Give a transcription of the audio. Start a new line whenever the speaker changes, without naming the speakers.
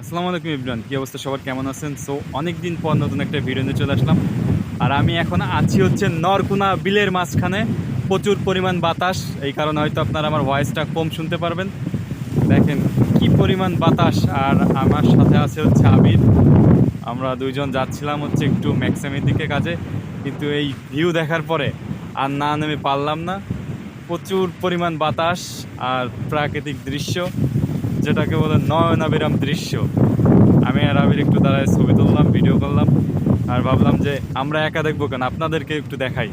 আসসালামু আলাইকুম ইবরান কি অবস্থা? সবার কেমন আছেন? সো অনেক দিন পর নতুন একটা ভিডিও নিয়ে চলে আসলাম। আর আমি এখন আছি হচ্ছে নরকুনা বিলের মাঝখানে। প্রচুর পরিমাণ বাতাস, এই কারণে হয়তো আপনারা আমার ভয়েসটা কম শুনতে পারবেন। দেখেন, কি পরিমাণ বাতাস। আর আমার সাথে আছে হচ্ছে আবির। আমরা দুইজন যাচ্ছিলাম হচ্ছে একটু ম্যাক্সামের দিকে কাজে। কিন্তু এই ভিউ দেখার পরে আর না নেমে পারলাম না। প্রচুর পরিমাণ বাতাস আর প্রাকৃতিক দৃশ্য। যেটাকে বলে নয়নাবিরাম দৃশ্য। আমি আর আবির একটু দাঁড়ায় ছবি তুললাম ভিডিও করলাম, আর ভাবলাম যে আমরা একা দেখব কেন? আপনাদেরকে একটু দেখাই।